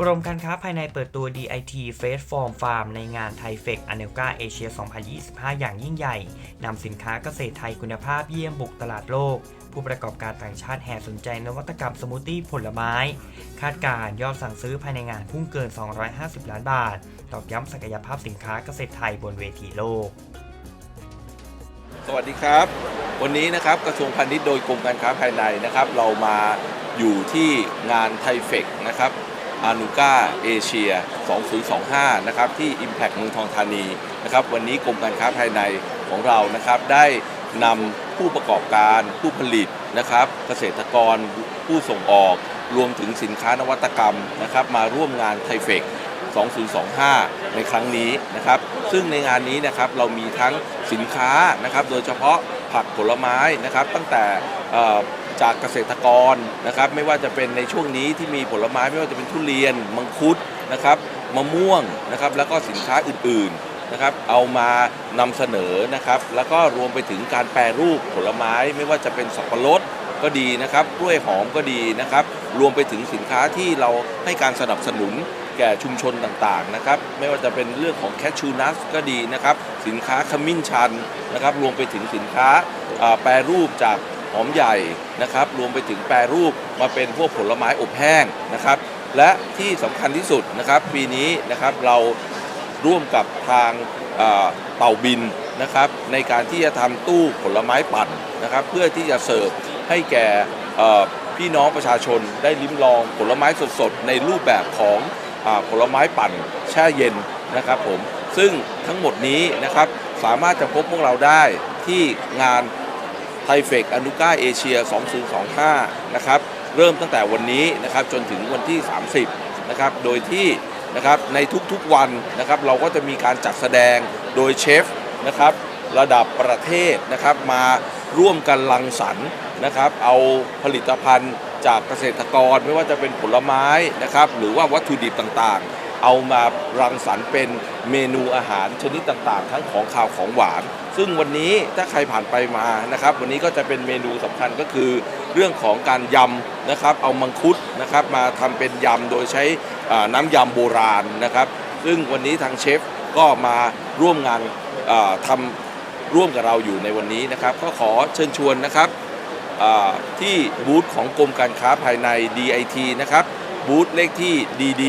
กรมการค้าภายในเปิดตัว DIT Face Form Farm ในงานไทเฟกอเนลกาเอเชีย 2025 อย่างยิ่งใหญ่ นำสินค้าเกษตรไทยคุณภาพเยี่ยมบุกตลาดโลก ผู้ประกอบการต่างชาติแห่สนใจนวัตกรรมสมูทตี้ผลไม้ คาดการยอดสั่งซื้อภายในงานพุ่งเกิน 250 ล้านบาท ตอกย้ำศักยภาพสินค้าเกษตรไทยบนเวทีโลก สวัสดีครับ วันนี้นะครับกระทรวงพาณิชย์โดยกรมการค้าภายในนะครับ เรามาอยู่ที่งานไทเฟกนะครับ อานูก้าเอเชีย 2025 นะครับที่ Impact เมืองทองธานีนะครับวันนี้กรมการค้าภายในของเรานะครับได้นำผู้ประกอบการผู้ผลิตนะครับเกษตรกรผู้ส่งออก รวมถึงสินค้านวัตกรรมนะครับมาร่วมงานไทเฟก2025 ในครั้งนี้นะครับ ซึ่งในงานนี้นะครับเรามีทั้งสินค้านะครับ โดยเฉพาะผักผลไม้นะครับ ตั้งแต่ จากเกษตรกรนะครับไม่ว่าจะเป็นในช่วงนี้ที่มีผลไม้ไม่ว่าจะเป็นทุเรียน มังคุดนะครับมะม่วงนะครับแล้วก็สินค้าอื่นๆนะครับเอามานำเสนอนะครับแล้วก็รวมไปถึงการแปรรูปผลไม้ไม่ว่าจะเป็นสับปะรดก็ดีนะครับกล้วยหอมก็ดีนะครับรวมไปถึงสินค้าที่เราให้การสนับสนุนแก่ชุมชนต่างๆนะครับไม่ว่าจะเป็นเรื่องของแคชชูนัทก็ดีนะครับสินค้าขมิ้นชันนะครับรวมไปถึงสินค้าแปรรูปจาก อมใหญ่นะครับรวมไปถึงแปรรูปมาเป็นพวกผลไม้อบแห้งนะครับและที่สำคัญที่สุดนะครับปีนี้นะครับเราร่วมกับทางเต่าบินนะครับในการที่จะทำตู้ผลไม้ปั่นนะครับเพื่อที่จะเสิร์ฟให้แก่พี่น้องประชาชนได้ลิ้มลองผลไม้สดๆ ในรูปแบบของอผลไม้ปั่นแช่เย็นนะครับผมซึ่งทั้งหมดนี้นะครับสามารถจะพบพวกเราได้ที่งาน ไทเฟกอนุก้าเอเชีย 2025 นะครับ เริ่มตั้งแต่วันนี้นะครับจนถึงวันที่ 30 นะครับ โดยที่นะครับในทุกๆวันนะครับเราก็จะมีการจัดแสดงโดยเชฟนะครับระดับประเทศนะครับมาร่วมกันรังสรรค์นะครับ เอาผลิตภัณฑ์จากเกษตรกรไม่ว่าจะเป็นผลไม้นะครับ หรือว่าวัตถุดิบต่างๆ เอามารังสรรค์เป็นเมนูอาหารชนิดต่างๆ ทั้งของขาวของหวาน ซึ่งวันนี้ถ้าใครผ่านไปมานะครับ วันนี้ก็จะเป็นเมนูสำคัญก็คือ เรื่องของการยำนะครับ เอามังคุดนะครับมาทำเป็นยำโดยใช้น้ำยำโบราณนะครับ ซึ่งวันนี้ทางเชฟก็มาร่วมงานอ่าทำร่วมกับเราอยู่ในวันนี้นะครับ ก็ขอเชิญชวนนะครับที่บูธของกรมการค้าภายใน DIT นะครับบูธเลขที่ DD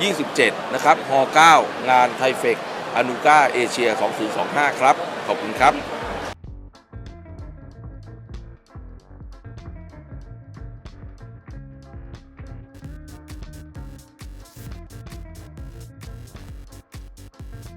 27 นะครับฮ9งานไทเฟกอนุก้าเอเชีย 2025 ครับ ขอบคุณครับ